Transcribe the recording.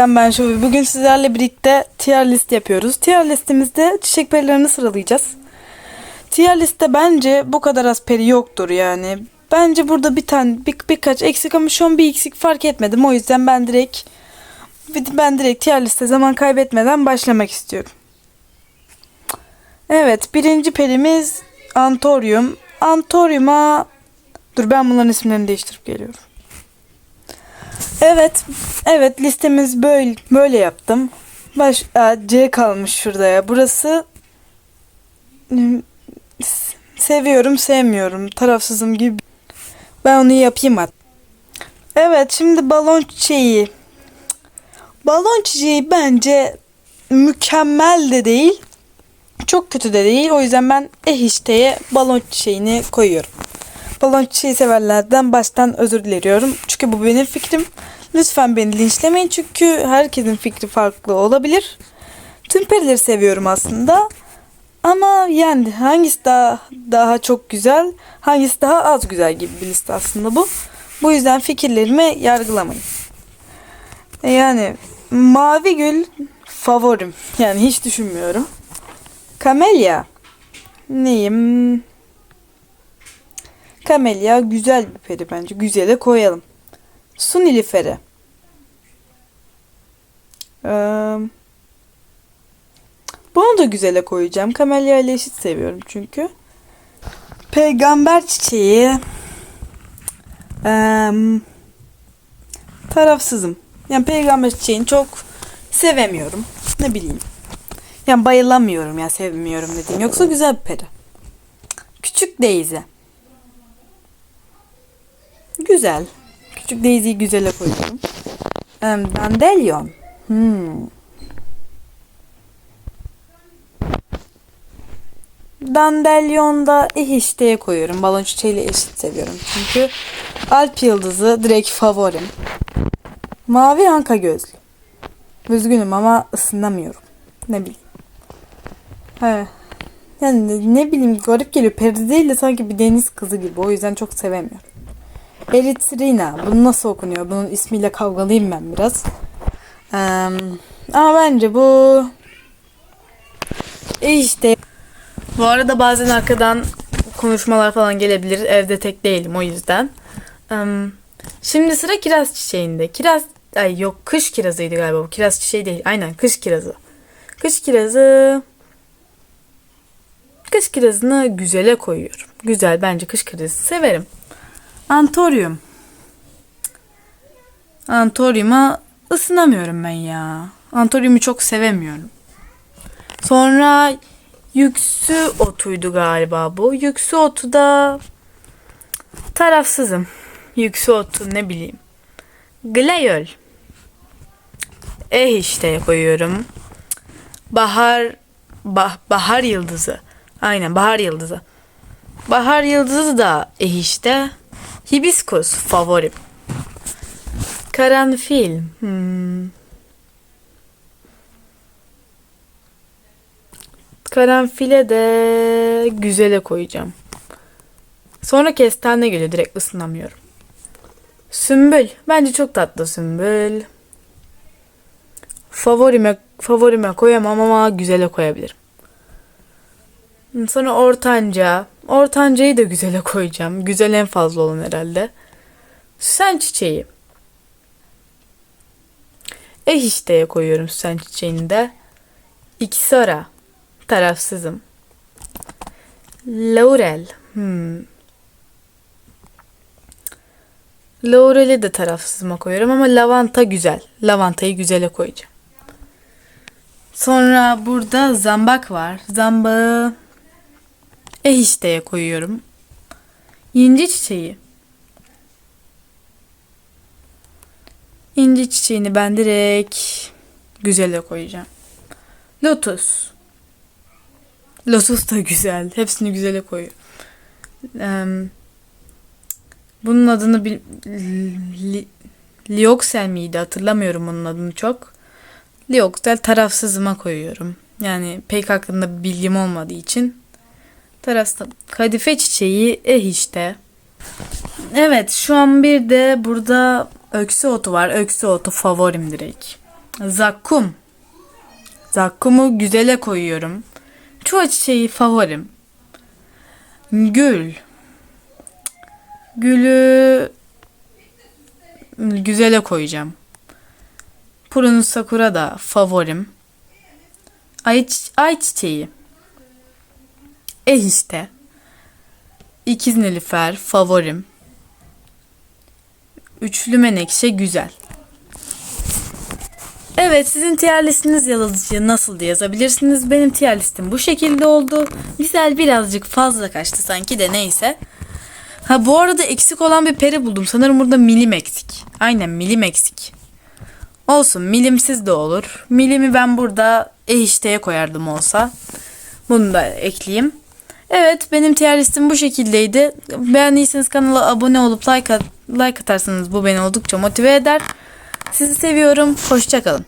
Ben ben şu bugün sizlerle birlikte tier list yapıyoruz. Tier listemizde çiçek perilerini sıralayacağız. Tier liste bence bu kadar az peri yoktur yani. Bence burada bir tane bir, birkaç eksik ama şu an bir eksik fark etmedim. O yüzden ben direkt ben direkt tier liste zaman kaybetmeden başlamak istiyorum. Evet birinci perimiz Antorium. Antorium'a dur ben bunların isimlerini değiştirip geliyorum. Evet, evet listemiz böyle böyle yaptım. Baş Aa, C kalmış şurada ya. Burası seviyorum, sevmiyorum, tarafsızım gibi. Ben onu yapayım hadi. Evet, şimdi balon çiçeği. Balon çiçeği bence mükemmel de değil. Çok kötü de değil. O yüzden ben eh işteye balon çiçeğini koyuyorum. Balon çiçeği severlerden baştan özür diliyorum. Çünkü bu benim fikrim. Lütfen beni linçlemeyin çünkü herkesin fikri farklı olabilir. Tüm perileri seviyorum aslında. Ama yani hangisi daha daha çok güzel, hangisi daha az güzel gibi bir liste aslında bu. Bu yüzden fikirlerimi yargılamayın. E Yani Mavi Gül favorim. Yani hiç düşünmüyorum. Kamelya. Neyim? Kamelya güzel bir peri bence. Güzele koyalım. Su nilüferi. Ee, bunu da güzele koyacağım. Kamelya ile eşit seviyorum çünkü. Peygamber çiçeği. Ee, tarafsızım. Yani peygamber çiçeğini çok sevemiyorum. Ne bileyim. Yani bayılamıyorum ya sevmiyorum dedim. Yoksa güzel bir peri. Küçük Daisy. Güzel. Küçük Daisy'yi güzele koyuyorum. Em, Dandelion. Hmm. Dandelion'da ihişteye koyuyorum. Balon çiçeğiyle eşit seviyorum. Çünkü Alp Yıldızı direkt favorim. Mavi anka gözlü. Üzgünüm ama ısınamıyorum. Ne bileyim. He. Yani ne bileyim garip geliyor. Peri değil de sanki bir deniz kızı gibi. O yüzden çok sevemiyorum. Eritrina. Bu nasıl okunuyor? Bunun ismiyle kavgalıyım ben biraz. Eee, ama bence bu işte. Bu arada bazen arkadan konuşmalar falan gelebilir. Evde tek değilim o yüzden. Şimdi sıra kiraz çiçeğinde. Kiraz ay yok kış kirazıydı galiba bu. Kiraz çiçeği değil. Aynen kış kirazı. Kış kirazı Kış kirazını güzele koyuyorum. Güzel bence kış kirazı severim. Antorium. Antorium'a ısınamıyorum ben ya. Antorium'u çok sevemiyorum. Sonra yüksü otuydu galiba bu. Yüksü otu da tarafsızım. Yüksü otu ne bileyim. Glayol. Eh işte koyuyorum. Bahar bah, bahar yıldızı. Aynen bahar yıldızı. Bahar yıldızı da eh işte. Hibiskus favorim. Karanfil. Hmm. Karanfile de güzele koyacağım. Sonra kestane geliyor direkt ısınamıyorum. Sümbül. Bence çok tatlı sümbül. Favorime favorime koyamam ama güzele koyabilirim. Sonra ortanca. Ortancayı da güzele koyacağım. Güzel en fazla olan herhalde. Süsen çiçeği. Eh işteye koyuyorum süsen çiçeğini de. İkisi ara. Tarafsızım. Laurel. Hmm. Laurel'i de tarafsızıma koyuyorum ama lavanta güzel. Lavantayı güzele koyacağım. Sonra burada zambak var. Zambağı eh işteye koyuyorum. İnci çiçeği. İnci çiçeğini ben direkt güzele koyacağım. Lotus. Lotus da güzel. Hepsini güzele koyuyorum. Em, bunun adını bil, li, Lioxel miydi? Hatırlamıyorum onun adını çok. Lioxel tarafsızıma koyuyorum. Yani pek hakkında bilgim olmadığı için. Tarafsız. Kadife çiçeği eh işte. Evet şu an bir de burada öksü otu var. Öksü otu favorim direkt. Zakkum. Zakkumu güzele koyuyorum. Çoğu çiçeği favorim. Gül. Gülü güzele koyacağım. Purun sakura da favorim. Ay, ay çiçeği. Eh işte. İkiz nilüfer favorim. Üçlü menekşe güzel. Evet sizin tier listiniz yazıcı nasıl diye yazabilirsiniz. Benim tier listim bu şekilde oldu. Güzel birazcık fazla kaçtı sanki de neyse. Ha bu arada eksik olan bir peri buldum. Sanırım burada milim eksik. Aynen milim eksik. Olsun milimsiz de olur. Milimi ben burada e işteye koyardım olsa. Bunu da ekleyeyim. Evet benim tier listim bu şekildeydi. Beğendiyseniz kanala abone olup like, at- like atarsanız bu beni oldukça motive eder. Sizi seviyorum. Hoşçakalın.